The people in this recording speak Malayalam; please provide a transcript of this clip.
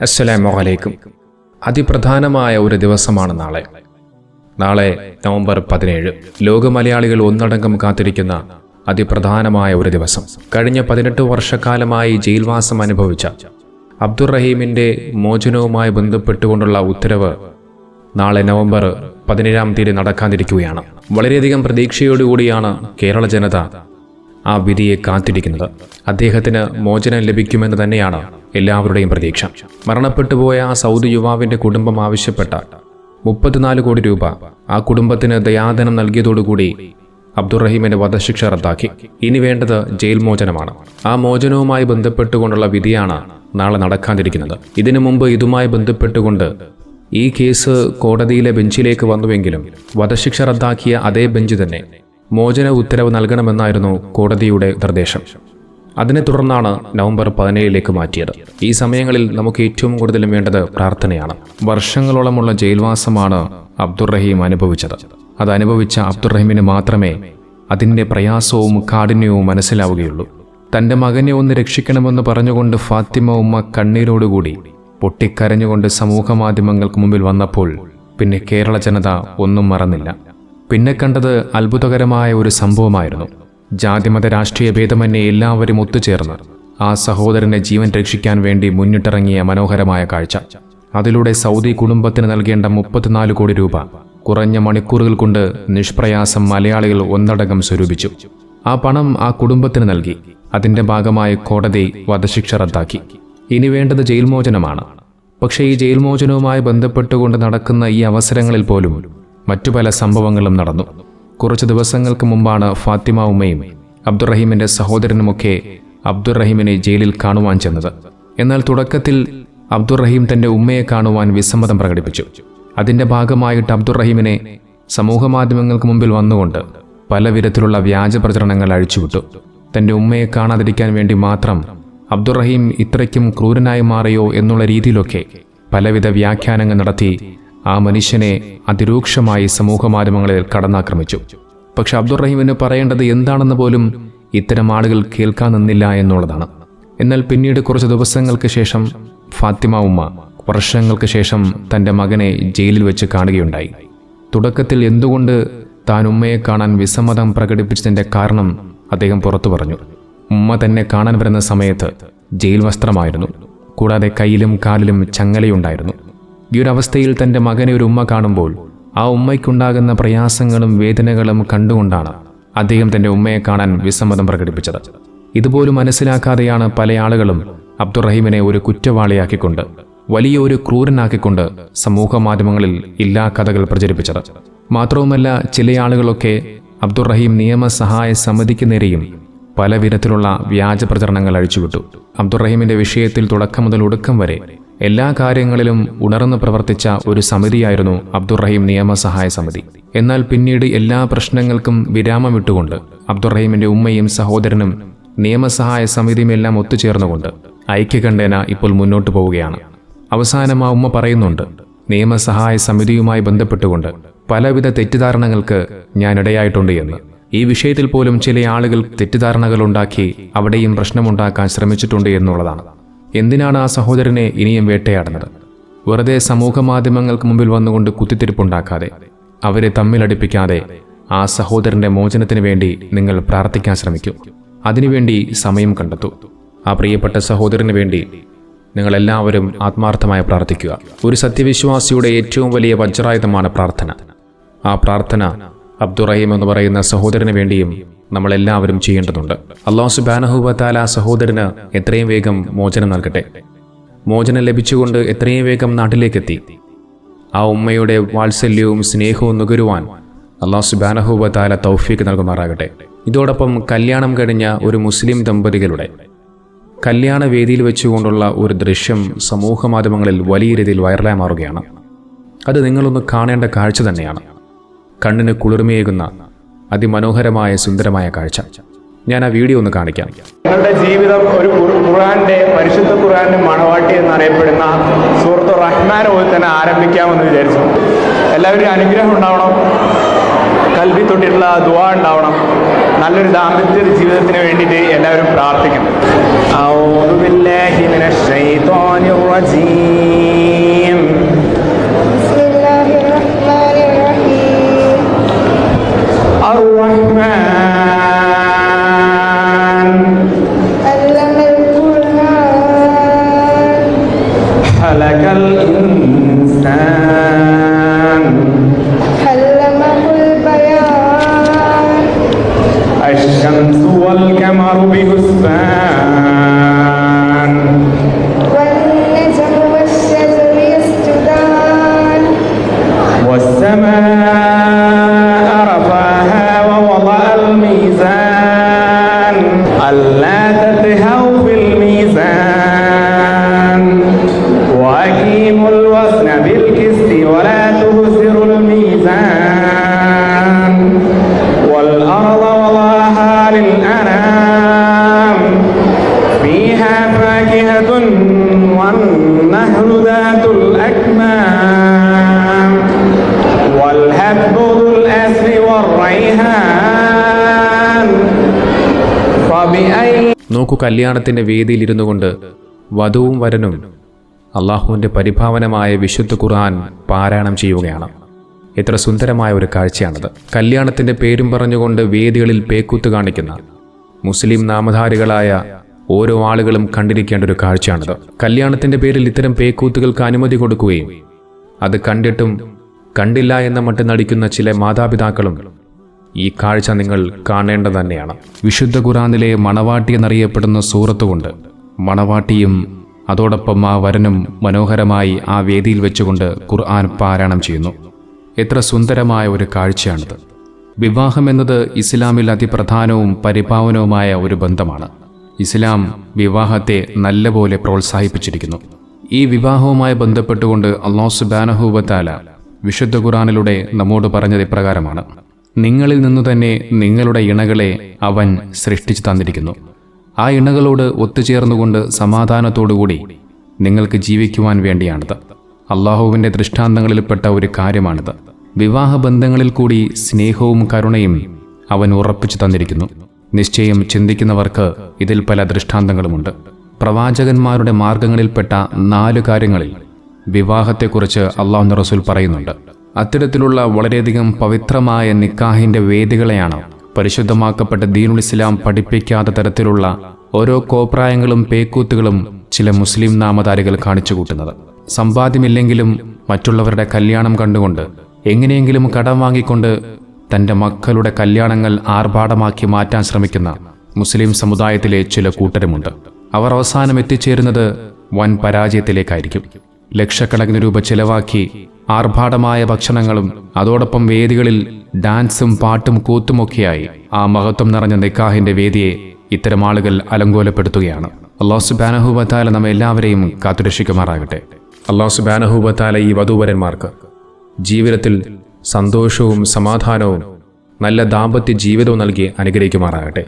അസ്സലാമു അലൈക്കും. അതിപ്രധാനമായ ഒരു ദിവസമാണ് നാളെ. നാളെ നവംബർ പതിനേഴ്. ലോക മലയാളികൾ ഒന്നടങ്കം കാത്തിരിക്കുന്ന അതിപ്രധാനമായ ഒരു ദിവസം. കഴിഞ്ഞ പതിനെട്ട് വർഷക്കാലമായി ജയിൽവാസം അനുഭവിച്ച അബ്ദുറഹീമിന്റെ മോചനവുമായി ബന്ധപ്പെട്ടുകൊണ്ടുള്ള ഉത്തരവ് നാളെ നവംബർ പതിനേഴാം തീയതി നടക്കാതിരിക്കുകയാണ്. വളരെയധികം പ്രതീക്ഷയോടുകൂടിയാണ് കേരള ജനത ആ വിധിയെ കാത്തിരിക്കുന്നത്. അദ്ദേഹത്തിന് മോചനം ലഭിക്കുമെന്ന് തന്നെയാണ് എല്ലാവരുടെയും പ്രതീക്ഷ. മരണപ്പെട്ടുപോയ ആ സൗദി യുവാവിന്റെ കുടുംബം ആവശ്യപ്പെട്ട മുപ്പത്തിനാല് കോടി രൂപ ആ കുടുംബത്തിന് ദയാദനം നൽകിയതോടുകൂടി അബ്ദുറഹീമിന്റെ വധശിക്ഷ റദ്ദാക്കി. ഇനി വേണ്ടത് ജയിൽ മോചനമാണ്. ആ മോചനവുമായി ബന്ധപ്പെട്ടുകൊണ്ടുള്ള വിധിയാണ് നാളെ നടക്കാതിരിക്കുന്നത്. ഇതിനു മുമ്പ് ഇതുമായി ബന്ധപ്പെട്ടുകൊണ്ട് ഈ കേസ് കോടതിയിലെ ബെഞ്ചിലേക്ക് വന്നുവെങ്കിലും വധശിക്ഷ റദ്ദാക്കിയ അതേ ബെഞ്ച് തന്നെ മോചന ഉത്തരവ് നൽകണമെന്നായിരുന്നു കോടതിയുടെ നിർദ്ദേശം. അതിനെ തുടർന്നാണ് നവംബർ പതിനേഴിലേക്ക് മാറ്റിയത്. ഈ സമയങ്ങളിൽ നമുക്ക് ഏറ്റവും കൂടുതലും വേണ്ടത് പ്രാർത്ഥനയാണ്. വർഷങ്ങളോളമുള്ള ജയിൽവാസമാണ് അബ്ദുറഹീം അനുഭവിച്ചത്. അത് അനുഭവിച്ച അബ്ദുറഹീമിന് മാത്രമേ അതിന്റെ പ്രയാസവും കാഠിന്യവും മനസ്സിലാവുകയുള്ളൂ. തന്റെ മകനെ ഒന്ന് രക്ഷിക്കണമെന്ന് പറഞ്ഞുകൊണ്ട് ഫാത്തിമ ഉമ്മ കണ്ണീരോടുകൂടി പൊട്ടിക്കരഞ്ഞുകൊണ്ട് സമൂഹ മാധ്യമങ്ങൾക്ക് മുമ്പിൽ വന്നപ്പോൾ പിന്നെ കേരള ജനത ഒന്നും മറന്നില്ല. പിന്നെ കണ്ടത് അത്ഭുതകരമായ ഒരു സംഭവമായിരുന്നു. ജാതിമത രാഷ്ട്രീയ ഭേദമന്യേ എല്ലാവരും ഒത്തുചേർന്ന് ആ സഹോദരനെ ജീവൻ രക്ഷിക്കാൻ വേണ്ടി മുന്നിട്ടിറങ്ങിയ മനോഹരമായ കാഴ്ച. അതിലൂടെ സൗദി കുടുംബത്തിന് നൽകേണ്ട മുപ്പത്തിനാല് കോടി രൂപ കുറഞ്ഞ മണിക്കൂറുകൾ കൊണ്ട് നിഷ്പ്രയാസം മലയാളികൾ ഒന്നടങ്കം സ്വരൂപിച്ചു. ആ പണം ആ കുടുംബത്തിന് നൽകി. അതിന്റെ ഭാഗമായി കോടതി വധശിക്ഷ റദ്ദാക്കി. ഇനി വേണ്ടത് ജയിൽ മോചനമാണ് പക്ഷേ ഈ ജയിൽ മോചനവുമായി ബന്ധപ്പെട്ടുകൊണ്ട് നടക്കുന്ന ഈ അവസരങ്ങളിൽ പോലും മറ്റു പല സംഭവങ്ങളും നടന്നു. കുറച്ച് ദിവസങ്ങൾക്ക് മുമ്പാണ് ഫാത്തിമ ഉമ്മയും അബ്ദുറഹീമിന്റെ സഹോദരനുമൊക്കെ അബ്ദുറഹീമിനെ ജയിലിൽ കാണുവാൻ ചെന്നത്. എന്നാൽ തുടക്കത്തിൽ അബ്ദുറഹീം തന്റെ ഉമ്മയെ കാണുവാൻ വിസമ്മതം പ്രകടിപ്പിച്ചു. അതിന്റെ ഭാഗമായിട്ട് അബ്ദുറഹീമിനെ സമൂഹമാധ്യമങ്ങൾക്ക് മുമ്പിൽ വന്നുകൊണ്ട് പല വിധത്തിലുള്ള വ്യാജ പ്രചരണങ്ങൾ അഴിച്ചുവിട്ടു. തന്റെ ഉമ്മയെ കാണാതിരിക്കാൻ വേണ്ടി മാത്രം അബ്ദുറഹീം ഇത്രയ്ക്കും ക്രൂരനായി മാറിയോ എന്നുള്ള രീതിയിലൊക്കെ പലവിധ വ്യാഖ്യാനങ്ങൾ നടത്തി ആ മനുഷ്യനെ അതിരൂക്ഷമായി സമൂഹമാധ്യമങ്ങളിൽ കടന്നാക്രമിച്ചു. പക്ഷെ അബ്ദുറഹീമിന് പറയേണ്ടത് എന്താണെന്ന് പോലും ഇത്തരം ആളുകൾ കേൾക്കാൻ നിന്നില്ല എന്നുള്ളതാണ്. എന്നാൽ പിന്നീട് കുറച്ച് ദിവസങ്ങൾക്ക് ശേഷം ഫാത്തിമ ഉമ്മ വർഷങ്ങൾക്ക് ശേഷം തന്റെ മകനെ ജയിലിൽ വെച്ച് കാണുകയുണ്ടായി. തുടക്കത്തിൽ എന്തുകൊണ്ട് താൻ ഉമ്മയെ കാണാൻ വിസമ്മതം പ്രകടിപ്പിച്ചതിന്റെ കാരണം അദ്ദേഹം പുറത്തു പറഞ്ഞു. ഉമ്മ തന്നെ കാണാൻ വരുന്ന സമയത്ത് ജയിൽ വസ്ത്രമായിരുന്നു. കൂടാതെ കയ്യിലും കാലിലും ചങ്ങലയുണ്ടായിരുന്നു. ഈ ഒരു അവസ്ഥയിൽ തന്റെ മകനെ ഒരു ഉമ്മ കാണുമ്പോൾ ആ ഉമ്മയ്ക്കുണ്ടാകുന്ന പ്രയാസങ്ങളും വേദനകളും കണ്ടുകൊണ്ടാണ് അദ്ദേഹം തന്റെ ഉമ്മയെ കാണാൻ വിസമ്മതം പ്രകടിപ്പിച്ചത്. ഇതുപോലും മനസ്സിലാക്കാതെയാണ് പല ആളുകളും അബ്ദുറഹീമിനെ ഒരു കുറ്റവാളിയാക്കിക്കൊണ്ട് വലിയ ഒരു ക്രൂരനാക്കിക്കൊണ്ട് സമൂഹ മാധ്യമങ്ങളിൽ ഇല്ലാ കഥകൾ പ്രചരിപ്പിച്ചത്. മാത്രവുമല്ല ചില ആളുകളൊക്കെ അബ്ദുറഹീം നിയമസഹായ സമിതിക്ക് നേരെയും പല വിധത്തിലുള്ള വ്യാജ പ്രചരണങ്ങൾ അഴിച്ചുവിട്ടു. അബ്ദുറഹീമിന്റെ വിഷയത്തിൽ തുടക്കം മുതൽ ഒടുക്കം വരെ എല്ലാ കാര്യങ്ങളിലും ഉണർന്ന് പ്രവർത്തിച്ച ഒരു സമിതിയായിരുന്നു അബ്ദുറഹീം നിയമസഹായ സമിതി. എന്നാൽ പിന്നീട് എല്ലാ പ്രശ്നങ്ങൾക്കും വിരാമം ഇട്ടുകൊണ്ട് അബ്ദുറഹീമിന്റെ ഉമ്മയും സഹോദരനും നിയമസഹായ സമിതിയും എല്ലാം ഒത്തുചേർന്നുകൊണ്ട് ഐക്യകണ്ഠേന ഇപ്പോൾ മുന്നോട്ട് പോവുകയാണ്. അവസാനം ആ ഉമ്മ പറയുന്നുണ്ട് നിയമസഹായ സമിതിയുമായി ബന്ധപ്പെട്ടുകൊണ്ട് പലവിധ തെറ്റിദ്ധാരണകൾക്ക് ഞാൻ ഇടയായിട്ടുണ്ട് എന്ന്. ഈ വിഷയത്തിൽ പോലും ചില ആളുകൾ തെറ്റിദ്ധാരണകൾ ഉണ്ടാക്കി അവിടെയും പ്രശ്നമുണ്ടാക്കാൻ ശ്രമിച്ചിട്ടുണ്ട് എന്നുള്ളതാണ്. എന്തിനാണ് ആ സഹോദരനെ ഇനിയും വേട്ടയാടുന്നത്? വെറുതെ സമൂഹ മാധ്യമങ്ങൾക്ക് മുമ്പിൽ വന്നുകൊണ്ട് കുത്തിത്തിരിപ്പുണ്ടാക്കാതെ അവരെ തമ്മിലടിപ്പിക്കാതെ ആ സഹോദരന്റെ മോചനത്തിന് വേണ്ടി നിങ്ങൾ പ്രാർത്ഥിക്കാൻ ശ്രമിക്കൂ. അതിനുവേണ്ടി സമയം കണ്ടെത്തൂ. ആ പ്രിയപ്പെട്ട സഹോദരന് വേണ്ടി നിങ്ങളെല്ലാവരും ആത്മാർത്ഥമായി പ്രാർത്ഥിക്കുക. ഒരു സത്യവിശ്വാസിയുടെ ഏറ്റവും വലിയ വജ്രായുധമാണ് പ്രാർത്ഥന. ആ പ്രാർത്ഥന അബ്ദുറഹീം എന്ന് പറയുന്ന സഹോദരന് വേണ്ടിയും നമ്മളെല്ലാവരും ചെയ്യേണ്ടതുണ്ട്. അള്ളാഹു സുബാനഹുബത്താല സഹോദരന് എത്രയും വേഗം മോചനം നൽകട്ടെ. മോചനം ലഭിച്ചുകൊണ്ട് എത്രയും വേഗം നാട്ടിലേക്കെത്തി. ആ ഉമ്മയുടെ വാത്സല്യവും സ്നേഹവും നുകരുവാൻ അള്ളാഹു സുബാനഹുബത്താല തൗഫീക്ക് നൽകുമാറാകട്ടെ. ഇതോടൊപ്പം കല്യാണം കഴിഞ്ഞ ഒരു മുസ്ലിം ദമ്പതികളുടെ കല്യാണ വേദിയിൽ വെച്ചുകൊണ്ടുള്ള ഒരു ദൃശ്യം സമൂഹ മാധ്യമങ്ങളിൽ വലിയ രീതിയിൽ വൈറലായി മാറുകയാണ്. അത് നിങ്ങളൊന്ന് കാണേണ്ട കാഴ്ച തന്നെയാണ്. കണ്ണിന് കുളിർമയേകുന്ന അതിമനോഹരമായ സുന്ദരമായ കാഴ്ച. ഞാൻ ആ വീഡിയോ ഒന്ന് കാണിക്കാം. നിങ്ങളുടെ ജീവിതം ഒരു ഖുർആന്റെ പരിശുദ്ധ ഖുറാന്റെ മണവാട്ടി എന്നറിയപ്പെടുന്ന സുഹൃത്തു റഹ്മാൻ പോലെ തന്നെ ആരംഭിക്കാമെന്ന് വിചാരിച്ചു. എല്ലാവരും അനുഗ്രഹം ഉണ്ടാവണം. കൽവി തൊട്ടിട്ടുള്ള ദുവാ ഉണ്ടാവണം. നല്ലൊരു ദാമ്പത്യ ജീവിതത്തിന് വേണ്ടിയിട്ട് എല്ലാവരും പ്രാർത്ഥിക്കണം. ഔദു ബില്ലാഹി റജീം. الإنسان. علمه البيان. الشمس والقمر بحسبان നോക്കൂ കല്യാണത്തിന്റെ വേദിയിൽ ഇരുന്നു കൊണ്ട് വധുവും വരനും അള്ളാഹുവിന്റെ പരിഭാവനമായ വിശുദ്ധ ഖുർആൻ പാരായണം ചെയ്യുകയാണ്. എത്ര സുന്ദരമായ ഒരു കാഴ്ചയാണത്. കല്യാണത്തിന്റെ പേരും പറഞ്ഞുകൊണ്ട് വേദികളിൽ പേക്കൂത്ത് കാണിക്കുന്ന മുസ്ലിം നാമധാരികളായ ഓരോ ആളുകളും കണ്ടിരിക്കേണ്ട ഒരു കാഴ്ചയാണത്. കല്യാണത്തിന്റെ പേരിൽ ഇത്തരം പേക്കൂത്തുകൾക്ക് അനുമതി കൊടുക്കുകയും അത് കണ്ടിട്ടും കണ്ടില്ല എന്ന മട്ട് നടിക്കുന്ന ചില മാതാപിതാക്കളും ഈ കാഴ്ച നിങ്ങൾ കാണേണ്ടത് തന്നെയാണ്. വിശുദ്ധ ഖുറാനിലെ മണവാട്ടി എന്നറിയപ്പെടുന്ന സൂറത്ത് കൊണ്ട് മണവാട്ടിയും അതോടൊപ്പം ആ വരനും മനോഹരമായി ആ വേദിയിൽ വെച്ചുകൊണ്ട് ഖുർആൻ പാരായണം ചെയ്യുന്നു. എത്ര സുന്ദരമായ ഒരു കാഴ്ചയാണിത്. വിവാഹം എന്നത് ഇസ്ലാമിൽ അതിപ്രധാനവും പരിപാവനവുമായ ഒരു ബന്ധമാണ്. ഇസ്ലാം വിവാഹത്തെ നല്ലപോലെ പ്രോത്സാഹിപ്പിച്ചിരിക്കുന്നു. ഈ വിവാഹവുമായി ബന്ധപ്പെട്ടുകൊണ്ട് അള്ളാഹു സുബാനഹൂബത്താല വിശുദ്ധ ഖുറാനിലൂടെ നമ്മോട് പറഞ്ഞത് ഇപ്രകാരമാണ്. നിങ്ങളിൽ നിന്നു തന്നെ നിങ്ങളുടെ ഇണകളെ അവൻ സൃഷ്ടിച്ചു തന്നിരിക്കുന്നു. ആ ഇണകളോട് ഒത്തുചേർന്നുകൊണ്ട് സമാധാനത്തോടുകൂടി നിങ്ങൾക്ക് ജീവിക്കുവാൻ വേണ്ടിയാണിത്. അള്ളാഹുവിന്റെ ദൃഷ്ടാന്തങ്ങളിൽപ്പെട്ട ഒരു കാര്യമാണിത്. വിവാഹ ബന്ധങ്ങളിൽ കൂടി സ്നേഹവും കരുണയും അവൻ ഉറപ്പിച്ചു തന്നിരിക്കുന്നു. നിശ്ചയം ചിന്തിക്കുന്നവർക്ക് ഇതിൽ പല ദൃഷ്ടാന്തങ്ങളുമുണ്ട്. പ്രവാചകന്മാരുടെ മാർഗങ്ങളിൽപ്പെട്ട നാല് കാര്യങ്ങളിൽ വിവാഹത്തെക്കുറിച്ച് അള്ളാഹു റസൂൽ പറയുന്നുണ്ട്. അത്തരത്തിലുള്ള വളരെയധികം പവിത്രമായ നിക്കാഹിന്റെ വേദികളെയാണ് പരിശുദ്ധമാക്കപ്പെട്ട ദീനുൽ ഇസ്ലാം പഠിപ്പിക്കാത്ത തരത്തിലുള്ള ഓരോ കോപ്രായങ്ങളും പേക്കൂത്തുകളും ചില മുസ്ലിം നാമധാരികൾ കാണിച്ചു കൂട്ടുന്നത് സമ്പാദ്യമില്ലെങ്കിലും മറ്റുള്ളവരുടെ കല്യാണം കണ്ടുകൊണ്ട് എങ്ങനെയെങ്കിലും കടം വാങ്ങിക്കൊണ്ട് തന്റെ മക്കളുടെ കല്യാണങ്ങൾ ആർഭാടമാക്കി മാറ്റാൻ ശ്രമിക്കുന്ന മുസ്ലിം സമുദായത്തിലെ ചില കൂട്ടരുമുണ്ട്. അവർ അവസാനം എത്തിച്ചേരുന്നത് വൻ പരാജയത്തിലേക്കായിരിക്കും. ലക്ഷക്കണക്കിന് രൂപ ചെലവാക്കി ആർഭാടമായ ഭക്ഷണങ്ങളും അതോടൊപ്പം വേദികളിൽ ഡാൻസും പാട്ടും കൂത്തുമൊക്കെയായി ആ മഹത്വം നിറഞ്ഞ നിക്കാഹിന്റെ വേദിയെ ഇത്തരം ആളുകൾ അലങ്കോലപ്പെടുത്തുകയാണ്. അള്ളാഹു സുബാനഹൂബത്താല നമ്മെ എല്ലാവരെയും കാത്തുരക്ഷിക്കുമാറാകട്ടെ. അള്ളാഹു സുബാനഹൂബത്താല ഈ വധൂവരന്മാർക്ക് ജീവിതത്തിൽ സന്തോഷവും സമാധാനവും നല്ല ദാമ്പത്യ ജീവിതവും നൽകി അനുഗ്രഹിക്കുമാറാകട്ടെ.